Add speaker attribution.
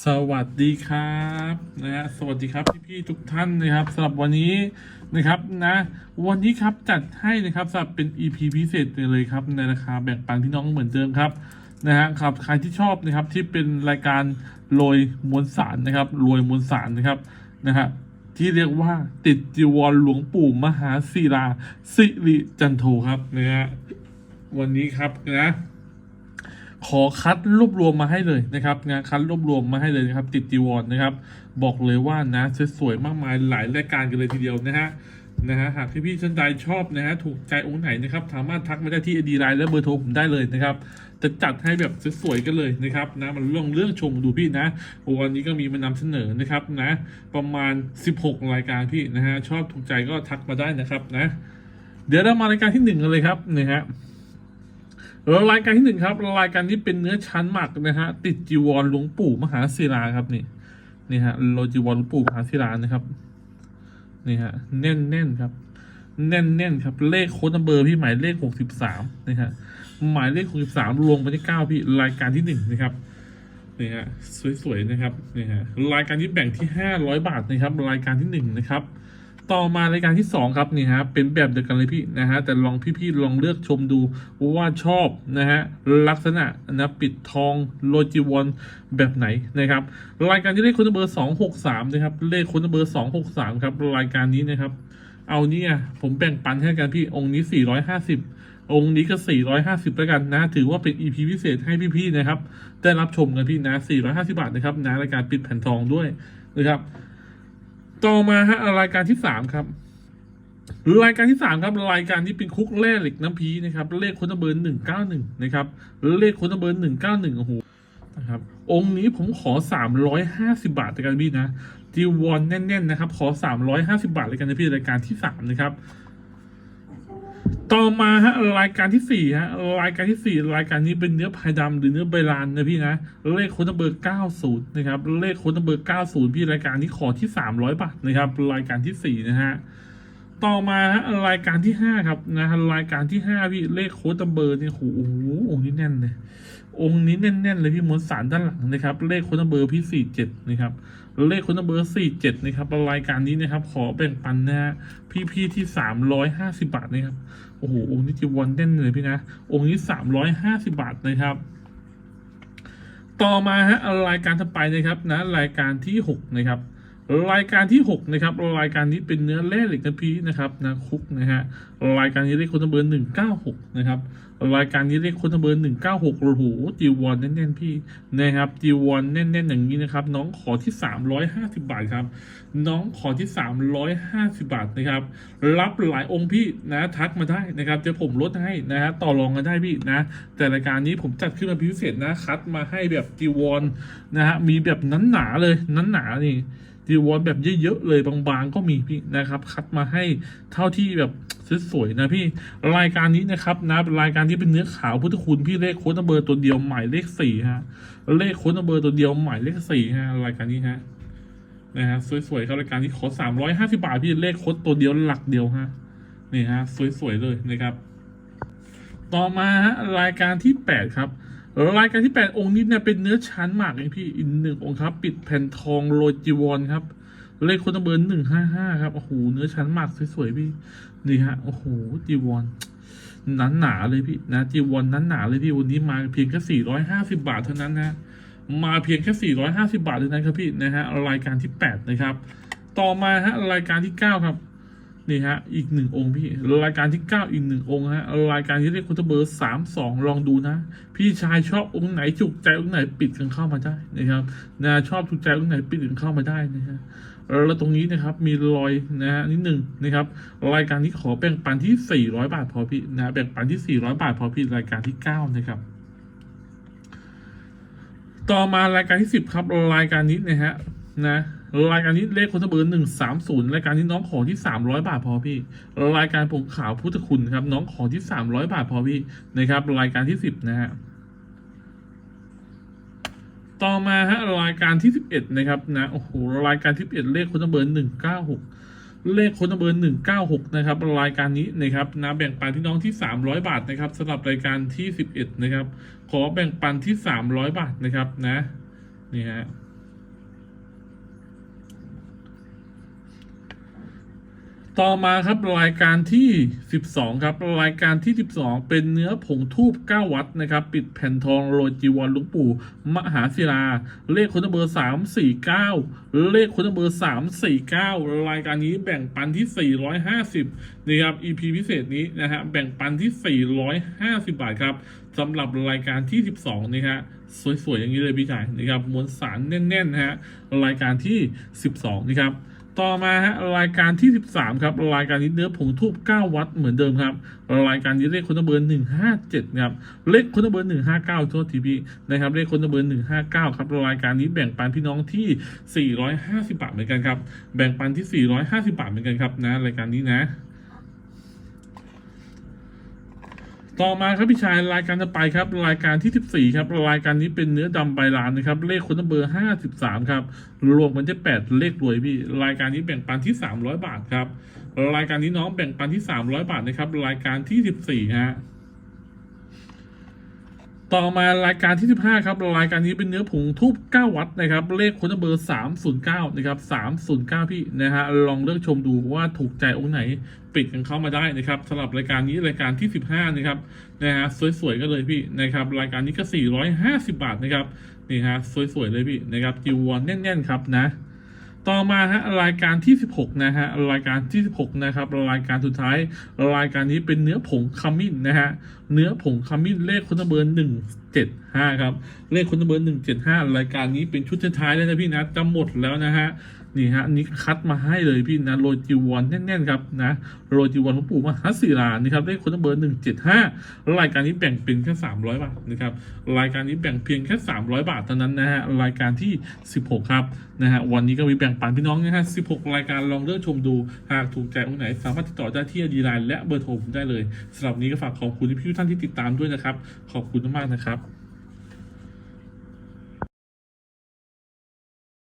Speaker 1: สวัสดีครับนะฮะสวัสดีครับพี่ๆทุกท่านนะครับสำหรับวันนี้นะครับนะวันนี้ครับจัดให้นะครับสำหรับเป็น EP พิเศษเลยครับในราคาแบ่งปันพี่น้องเหมือนเดิมครับนะฮะครับใครที่ชอบนะครับที่เป็นรายการโรยมวลสารนะครับรวยมวลสารนะครับนะฮะที่เรียกว่าติดจีวรหลวงปู่มหาศิลาสิริจันโทครับนะฮะวันนี้ครับนะ ขอคัดรวบรวมมาให้เลยนะครับงานคัดรวบรวมมาให้เลยนะครับ ติดจีวรนะครับ บอกเลยว่านะสวยๆมากมายหลายรายการกันเลยทีเดียวนะฮะนะฮะหากพี่ๆท่านใดชอบนะฮะถูกใจองค์ไหนนะครับสามารถทักมาได้ที่ดีไลน์และเบอร์โทรผมได้เลยนะครับจะจัดให้แบบสวยๆกันเลยนะครับนะมันเรื่องเรื่องชมดูพี่นะวันนี้ก็มีมานำเสนอนะครับนะ ประมาณ 16 รายการพี่นะฮะชอบถูกใจก็ทักมาได้นะครับนะ เดี๋ยวเรามารายการที่หนึ่งกันเลยครับนะฮะ รายการที่หนึ่งครับ รายการที่เป็นเนื้อชั้นหมักนะฮะ ติดจีวรหลวงปู่มหาศิลาครับนี่นี่ฮะโลจีวรหลวงปู่มหาศิลานะครับนี่ฮะแน่นแน่นครับ แน่นแน่นครับ เลขโค้ดเบอร์พี่หมายเลขหกสิบสามนะฮะหมายเลขหกสิบสามรวมไปที่เก้าพี่รายการที่หนึ่งนะครับนี่ฮะสวยๆนะครับนี่ฮะรายการที่แบ่งที่ห้าร้อยบาทนะครับ รายการที่หนึ่งนะครับ ต่อมารายการที่สองครับนี่ฮะเป็นแบบเดียวกันเลยพี่นะฮะแต่ลองพี่ๆลองเลือกชมดูว่าชอบนะฮะลักษณะนะปิดทองโลจิวอนแบบไหนนะครับรายการที่เลขคุณเบอร์สองหกสามนะครับเลขคุณเบอร์สองหกสามครับรายการนี้นะครับ เอาเนี่ยผมแบ่งปันให้กันพี่องค์นี้สี่ร้อยห้าสิบองค์นี้ก็สี่ร้อยห้าสิบแล้วกันนะ ถือว่าเป็น EP พิเศษให้พี่ๆนะครับได้รับชมกันพี่นะสี่ร้อยห้าสิบาทนะครับนะรายการปิดแผ่นทองด้วยนะครับ ต่อมาฮะรายการที่สามครับ รายการที่สามครับรายการที่เป็นคุกแร่เหล็กน้ำพีนะครับ เลขคนเบอร์หนึ่งเก้าหนึ่งนะครับ เลขคนเบอร์หนึ่งเก้าหนึ่งโอ้โหนะครับองค์นี้ผมขอสามร้อยห้าสิบาทในการพี่นะจีวอนแน่นๆนะครับ ขอสามร้อยห้าสิบาทในการนพี่รายการที่สามนะครับ ต่อมาฮะรายการที่สี่ฮะรายการที่สี่รายการนี้เป็นเนื้อพายดำหรือเนื้อใบลานนะพี่นะเลขโค้ดเบอร์เก้าศูนย์นะครับเลขโค้ดเบอร์เก้าศูนย์พี่รายการนี้ขอที่สามร้อยบาทนะครับรายการที่สี่นะฮะ ต่อมาฮะรายการที่ห้าครับนะฮะรายการที่ห้าพี่เลขโค้ดตัวเบอร์เนี่ยโอ้โหองค์นี้แน่นเลยองค์นี้แน่นๆเลยพี่มวลสารด้านหลังนะครับ เลขโค้ดตัวเบอร์พี่สี่เจ็ดนะครับเลขโค้ดตัวเบอร์สี่เจ็ดนะครับรายการนี้นะครับ ขอแบ่งปันนะฮะพี่ๆที่สามร้อยห้าสิบาทนะครับโอ้โหองค์นี้จีวอนแน่นเลยพี่นะองค์นี้สามร้อยห้าสิบาทนะครับต่อมาฮะรายการถัดไปนะครับนะรายการที่หกนะครับ รายการที่หกนะครับ รายการนี้เป็นเนื้อแร่เหล็กนะพี่นะครับนะคุกนะฮะรายการนี้เลขคนเบอร์หนึ่งเก้าหกนะครับรายการนี้เลขคนเบอร์หนึ่งเก้าหกโอ้โหจีวอนแน่นๆพี่นะครับจีวอนแน่นๆอย่างนี้นะครับ น้องขอที่สามร้อยห้าสิบาทครับ น้องขอที่สามร้อยห้าสิบาทนะครับ รับหลายองค์พี่นะทักมาได้นะครับเดี๋ยวผมลดให้นะฮะต่อรองกันได้พี่นะ แต่รายการนี้ผมจัดขึ้นมาพิเศษนะคัดมาให้แบบจีวอนนะฮะมีแบบนั้นหนาเลยนั้นหนานี่ จีวอนแบบเยอะๆเลยบางๆก็มีพี่นะครับ คัดมาให้เท่าที่แบบสวยๆนะพี่รายการนี้นะครับนะเป็นรายการที่เป็นเนื้อขาวพุทธคุณพี่เลขโค้ดนัมเบอร์ตัวเดียวหมายเลขสี่ฮะเลขโค้ดนัมเบอร์ตัวเดียวหมายเลขสี่ฮะรายการนี้ฮะนะฮะสวยๆครับรายการที่ขอสามร้อยห้าสิบาทพี่เลขโคดตัวเดียวหลักเดียวฮะนี่ฮะสวยๆเลยนะครับ ต่อมาฮะรายการที่แปดครับ รายการที่แปดองค์นี้เนี่ยเป็นเนื้อชั้นหมากเองพี่อีกหนึ่งองค์ครับ ปิดแผ่นทองโรจีวรครับเลขคนตเบอร์หนึ่งห้าห้าครับโอ้โหเนื้อชั้นหมากสวยๆพี่นี่ฮะโอ้โหจีวรหนาหนาเลยพี่นะจีวรนั้นหนาเลยพี่วันนี้มาเพียงแค่สี่ร้อยห้าสิบาทเท่านั้นนะมาเพียงแค่450บาทเท่านั้นครับพี่นะฮะรายการที่8นะครับ ต่อมาฮะรายการที่9ครับ นี่ฮะ อีกหนึ่งองค์พี่ รายการที่9อีกหนึ่งองค์ฮะ รายการที่เรียกคุณเบอร์3 2ลองดูนะ พี่ชายชอบองค์ไหนจุกใจองค์ไหนปิดกันเข้ามาได้นะครับนะชอบถูกใจองค์ไหนปิดกันเข้ามาได้นะฮะแล้วตรงนี้นะครับมีรอยนะฮะนิดหนึ่งนะครับ รายการนี้ขอแบ่งปันที่ 400 บาทพอพี่นะแบ่งปันที่ 400 บาทพอพี่รายการที่ 9 นะครับ ต่อมารายการที่สิบครับรายการนี้นะฮะนะ รายการนี้เลขคนเบอร์หนึ่งสามศูนย์รายการนี้น้องขอที่สามร้อยบาทพอพี่ รายการผงขาวพุทธคุณครับ น้องขอที่สามร้อยบาทพอพี่นะครับ รายการที่สิบนะฮะต่อมาฮะรายการที่สิบเอ็ดนะครับนะโอ้โหรายการที่สิบเอ็ดเลขคนเบอร์หนึ่งเก้าหกเลขคนเบอร์หนึ่งเก้าหกนะครับรายการนี้นะครับนะแบ่งปันที่น้องที่สามร้อยบาทนะครับสำหรับรายการที่สิบเอ็ดนะครับ ขอแบ่งปันที่สามร้อยบาทนะครับนะนี่ฮะ ต่อมาครับรายการที่ 12 ครับ รายการที่ 12 เป็นเนื้อผงทูบ9 วัตต์นะครับ ปิดแผ่นทองโรยจีวรหลุงปู่ มหาศิลา เลขคนเบอร์ 349 เลขคนเบอร์ 349 รายการนี้แบ่งปันที่ 450นี่ครับ EP พิเศษนี้นะฮะแบ่งปันที่ 450 บาทครับสำหรับรายการที่ 12 นี่ฮะสวยๆ อย่างนี้เลยพี่ชายนะครับมวลสารแน่นๆนะฮะรายการที่ 12 นี่ครับ ต่อมาฮะรายการที่ 13 ครับรายการนี้เนื้อผงทูบ9 วัตต์เหมือนเดิมครับ รายการนี้เลขคนเบอร์ 157ครับเลขคนเบอร์ 159โทษทีพี่นะครับเลขคนเบอร์ 159 ครับรายการนี้แบ่งปันพี่น้องที่ 450 บาทเหมือนกันครับแบ่งปันที่ 450 บาทเหมือนกันครับนะรายการนี้นะ ต่อมาครับพี่ชายรายการจะไปครับ รายการที่ 14 ครับ รายการนี้เป็นเนื้อดำใบลานนะครับ เลขคนเบอร์ 53 ครับ รวมมันจะ 8 เลขรวยพี่ รายการนี้แบ่งปันที่ 300 บาทครับ รายการนี้น้องแบ่งปันที่ 300 บาทนะครับ รายการที่ 14ฮะ ต่อมารายการที่ 15 ครับ รายการนี้เป็นเนื้อผงทูบ9 วัตต์นะครับ เลขคนเบอร์ 309 นะครับ 309 พี่นะฮะ ลองเลือกชมดูว่าถูกใจองค์ไหนปิดกันเข้ามาได้นะครับสำหรับรายการนี้รายการที่ 15 นะครับ นะฮะ สวยๆ ก็เลยพี่นะครับ รายการนี้ก็ 450 บาทนะครับ นี่ฮะ สวยๆ เลยพี่นะครับจิววอนแน่นๆ ครับนะ ต่อมาฮะรายการที่ 16 นะฮะรายการที่ 16 นะครับรายการสุดท้ายรายการนี้เป็นเนื้อผงขมิ้นนะฮะเนื้อผงขมิ้นเลขคนเบอร์175ครับเลขคนเบอร์175รายการนี้เป็นชุดท้ายแล้วนะพี่นะจะหมดแล้วนะฮะ นี่ฮะนี่คัดมาให้เลยพี่นะโรยจีวอนแน่นๆครับนะโรยจีวอนหลวงปู่มหาศิลานี่ครับเลขคนเบอร์175รายการนี้แบ่งเป็นแค่300บาทนะครับรายการนี้แบ่งเพียงแค่300บาทเท่านั้นนะฮะรายการที่16ครับนะฮะวันนี้ก็มีแบ่งปันพี่น้องนะฮะ16รายการลองเลือกชมดูหากถูกใจองค์ไหน สามารถติดต่อได้ที่ดีไลน์และเบอร์โทรผมได้เลยสำหรับนี้ก็ฝากขอบคุณที่พี่ทุกท่านที่ติดตามด้วยนะครับขอบคุณมากๆนะครับ